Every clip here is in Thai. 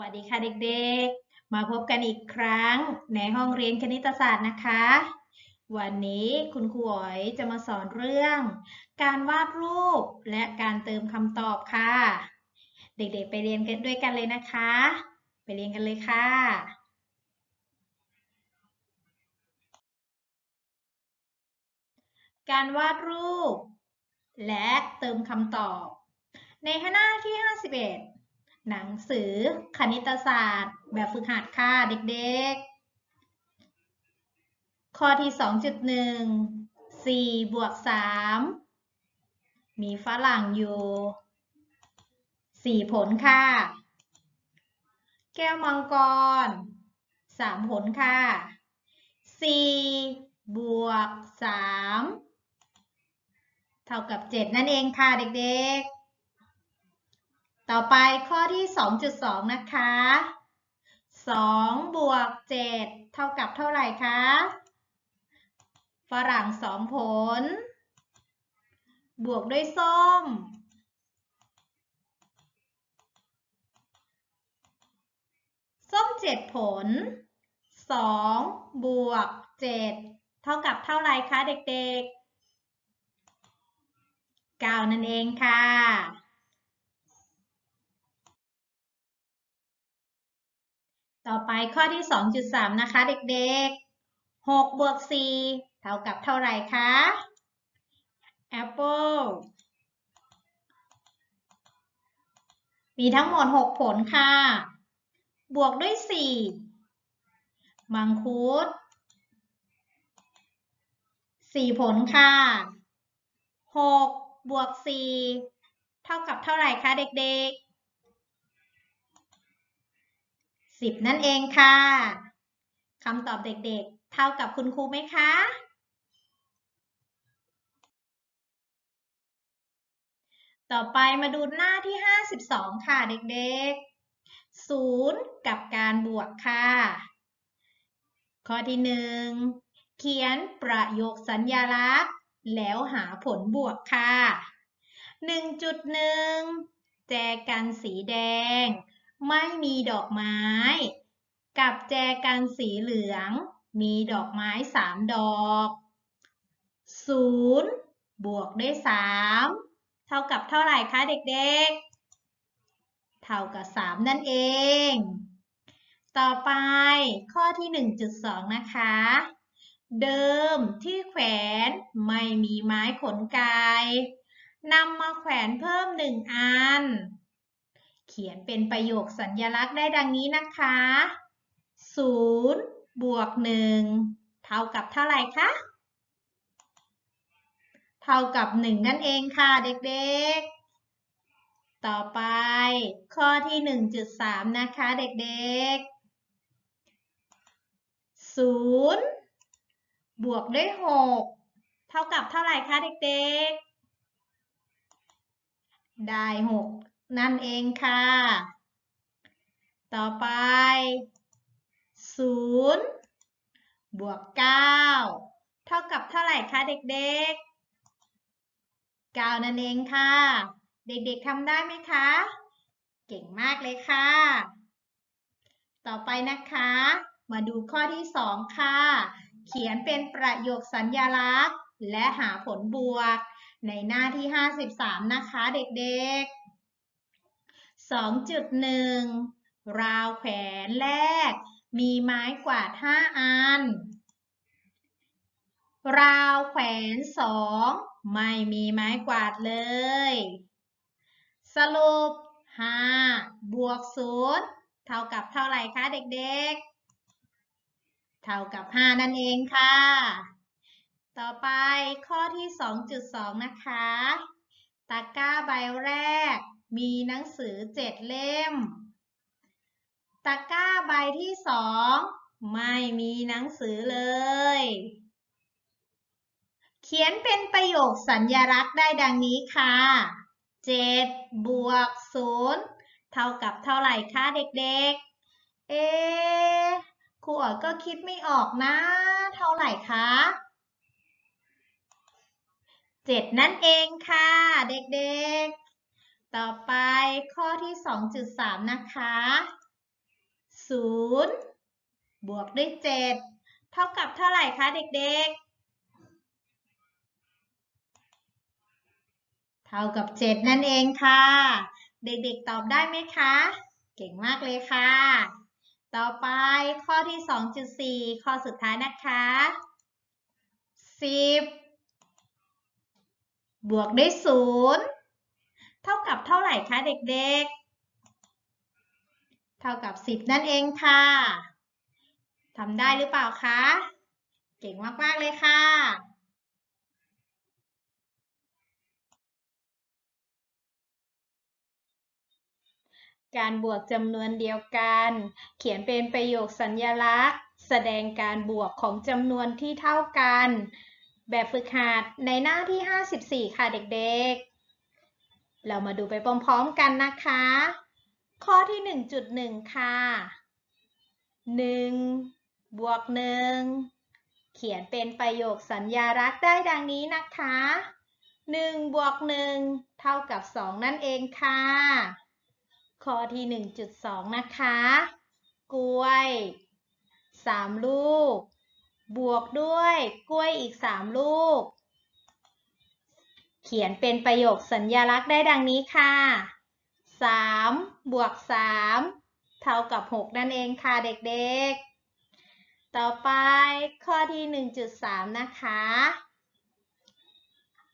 วัสดีค่ะเด็กๆ มาพบกันอีกครั้งในห้องเรียนคณิตศาสตร์นะคะ วันนี้คุณครูอ๋อยจะมาสอนเรื่อง การวาดรูปและการเติมคำตอบค่ะ เด็กๆไปเรียนกันด้วยกันเลยนะคะ ไปเรียนกันเลยค่ะการวาดรูป และเติมคำตอบ ในหน้าที่ 51 หนังสือคณิตศาสตร์ แบบฝึกหัดค่ะเด็กๆ ข้อที่ 2.1 4บวก3มีฝรั่งอยู่ 4 ผลค่ะ แก้วมังกร 3 ผลค่ะ 4 บวก 3 เท่ากับ 7 นั่นเองค่ะเด็กๆ ต่อไปข้อที่ 2.2 นะคะ 2 บวก 7 เท่ากับเท่าไหร่คะ ฝรั่ง 2 ผล บวกด้วยส้ม ส้ม 7 ผล 2 บวก 7 เท่ากับเท่าไหร่คะเด็กๆ 9 นั่นเองค่ะ ต่อไปข้อที่ 2.3 นะคะเด็กๆ 6 บวก 4 เท่ากับเท่าไหร่คะ Apple มีทั้งหมด 6 ผลค่ะ บวกด้วย 4 มังคุด 4 ผลค่ะ 6 บวก 4 เท่ากับเท่าไหร่คะเด็กๆ 10 นั่นเองค่ะคำตอบเด็กๆ เท่ากับคุณครูไหมคะต่อไปมาดูหน้าที่ 52 ค่ะเด็กๆ 0 กับการบวกค่ะ ข้อที่ 1 เขียนประโยคสัญญลักษณ์ แล้วหาผลบวกค่ะ 1.1 แจกันสีแดง ไม่มีดอกไม้ กับแจกันสีเหลือง มีดอกไม้3ดอก0บวกด้วย3เท่ากับเท่าไหร่คะเด็กๆ เท่ากับ3นั่นเอง ต่อไปข้อที่1.2นะคะ เดิมที่แขวนไม่มีไม้ขนไก่นำมาแขวนเพิ่มหนึ่งอัน เขียนเป็นประโยคสัญญลักษณ์ได้ดังนี้นะคะ 0 บวก 1 เท่ากับเท่าไหร่คะ เท่ากับ 1 นั่นเองค่ะเด็กๆ ต่อไปข้อที่ 1.3 นะคะเด็กๆ 0 บวกด้วย 6 เท่ากับเท่าไหร่คะเด็กๆ ได้ 6 นั่นเองค่ะ ต่อไป 0 บวก 9 เท่ากับเท่าไหร่คะเด็กๆ 9 นั่นเองค่ะ เด็กๆทำได้ไหมคะ เก่งมากเลยค่ะ ต่อไปนะคะ มาดูข้อที่ 2 ค่ะ เขียนเป็นประโยคสัญญลักษณ์ และหาผลบวก ในหน้าที่ 53 นะคะ เด็กๆ 2.1 ราวแขวนแรก มีไม้กวาด 5 อัน ราวแขวน 2 ไม่มีไม้กวาดเลย สรุป 5 บวก 0 เท่ากับเท่าไหร่คะเด็กๆ เท่ากับ 5 นั่นเองค่ะ ต่อไปข้อที่ 2.2 นะคะ ตะกร้าใบแรก มีหนังสือ7เล่ม ตะกร้าใบที่2ไม่มีหนังสือเลย เขียนเป็นประโยคสัญญลักษณ์ได้ดังนี้ค่ะ 7 บวก 0 เท่ากับเท่าไหร่คะเด็กๆ เอ๊ครูอ๋อยก็คิดไม่ออกนะ เท่าไหร่คะ 7 นั่นเองค่ะ เด็กๆ ต่อไปข้อที่ 2.3 นะคะศูนย์บวกด้วยเจ็ดเท่ากับเท่าไหร่คะเด็กๆ เท่ากับเจ็ดนั่นเองค่ะ เด็กๆตอบได้ไหมคะ เก่งมากเลยค่ะ ต่อไปข้อที่ 2.4 ข้อสุดท้ายนะคะ 10 บวกด้วยศูนย์ กับเท่าไหร่คะเด็กๆ เท่ากับ 10 นั่นเองค่ะทำได้หรือเปล่าคะ เก่งมากๆเลยค่ะการบวกจำนวนเดียวกัน เขียนเป็นประโยคสัญลักษณ์ แสดงการบวกของจำนวนที่เท่ากัน แบบฝึกหัดในหน้าที่ 54 ค่ะเด็กๆ เรามาดูไปพร้อมๆกันนะคะ ข้อที่ 1.1 ค่ะ 1 บวก 1 เขียนเป็นประโยคสัญญาลักษณ์ได้ดังนี้นะคะ 1 บวก 1 เท่ากับ 2 นั่นเองค่ะ ข้อที่ 1.2 นะคะ กล้วย 3 ลูก บวกด้วยกล้วยอีก 3 ลูก เขียนเป็นประโยคสัญญลักษณ์ได้ดังนี้ค่ะ 3 บวก 3 เท่ากับ 6 นั่นเองค่ะเด็กๆ ต่อไปข้อที่ 1.3 นะคะ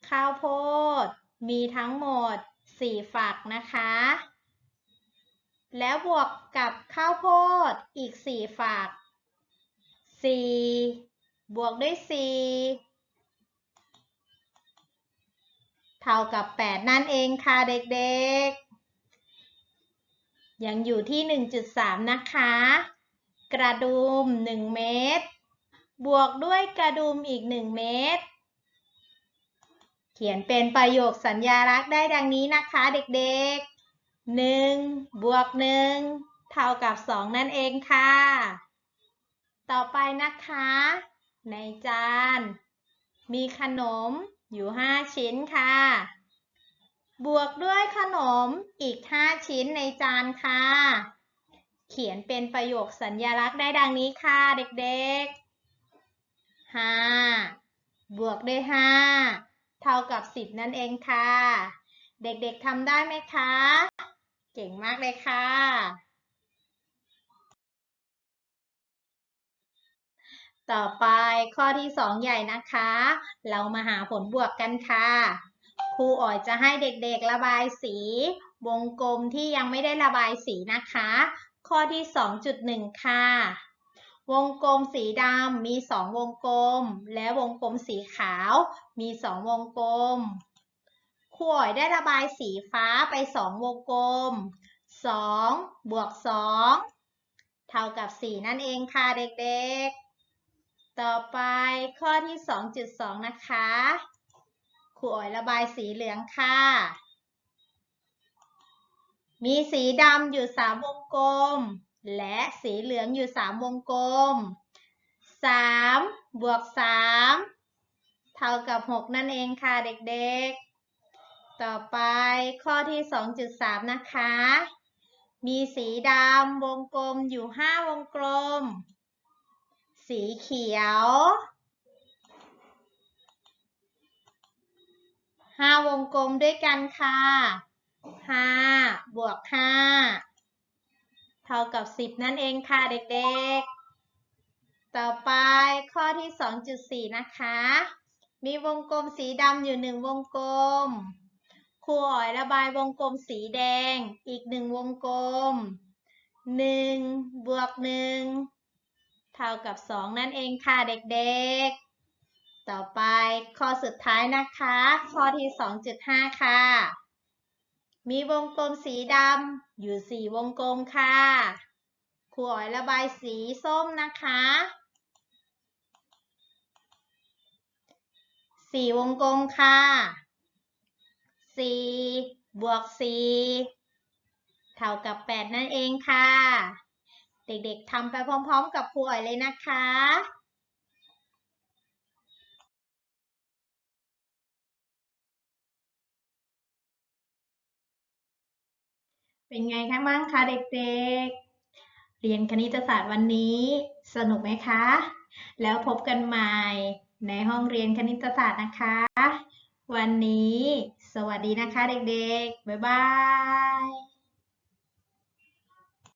ข้าวโพดมีทั้งหมด 4 ฝักนะคะ แล้วบวกกับข้าวโพดอีก 4 ฝัก 4 บวกด้วย 4 เท่ากับ 8 นั่นเองค่ะเด็กๆ ยังอยู่ที่ 1.3 นะคะ กระดุม 1 เม็ดบวกด้วยกระดุมอีก 1 เม็ดเขียนเป็นประโยคสัญญาลักษณ์ได้ดังนี้นะคะเด็กๆ1บวก1เท่ากับ2นั่นเองค่ะ ต่อไปนะคะ ในจาน มีขนม อยู่ 5 ชิ้นค่ะ บวกด้วยขนมอีก 5 ชิ้นในจานค่ะ เขียนเป็นประโยคสัญญลักษณ์ได้ดังนี้ค่ะเด็กๆ 5 บวกด้วย 5 เท่ากับ 10 นั่นเองค่ะ เด็กๆทำได้ไหมคะ เก่งมากเลยค่ะ ต่อไปข้อที่ 2 ใหญ่นะคะ เรามาหาผลบวกกันค่ะ ครูอ๋อยจะให้เด็กๆระบายสี วงกลมที่ยังไม่ได้ระบายสีนะคะ ข้อที่ 2.1 ค่ะ วงกลมสีดำมี 2 วงกลม และวงกลมสีขาว มี 2 วงกลม ครูอ๋อยได้ระบายสีฟ้าไป 2 วงกลม 2 บวก 2 เท่ากับ 4 นั่นเองค่ะเด็กๆ ต่อไปข้อที่ 2.2 นะคะครูอ๋อยระบายสีเหลืองค่ะ มีสีดำอยู่ 3 วงกลม และสีเหลืองอยู่ 3 วงกลม 3 บวก 3 เท่ากับ 6 นั่นเองค่ะเด็กๆ ต่อไปข้อที่ 2.3 นะคะ มีสีดำวงกลมอยู่ 5 วงกลม สีเขียว5วงกลมด้วยกันค่ะ5บวก5เท่ากับ10นั่นเองค่ะเด็กๆ ต่อไปข้อที่2.4นะคะ มีวงกลมสีดำอยู่1วงกลม ครูอ๋อยระบายวงกลมสีแดงอีก1วงกลม1บวก1 เท่ากับ 2 นั่นเองค่ะเด็กๆ ต่อไปข้อสุดท้ายนะคะ ข้อที่ 2.5 ค่ะ มีวงกลมสีดำอยู่ 4 วงกลมค่ะครูอ๋อยระบายสีส้มนะคะ4วงกลมค่ะ4บวก4เท่ากับ8นั่นเองค่ะ เด็กๆทำไปพร้อม ๆ กับครูอ๋อยเลยนะคะเป็นไงคะบ้างคะเด็กๆ เรียนคณิตศาสตร์วันนี้สนุกไหมคะ แล้วพบกันใหม่ในห้องเรียนคณิตศาสตร์นะคะ วันนี้ สวัสดีนะคะเด็กๆ บ๊ายบาย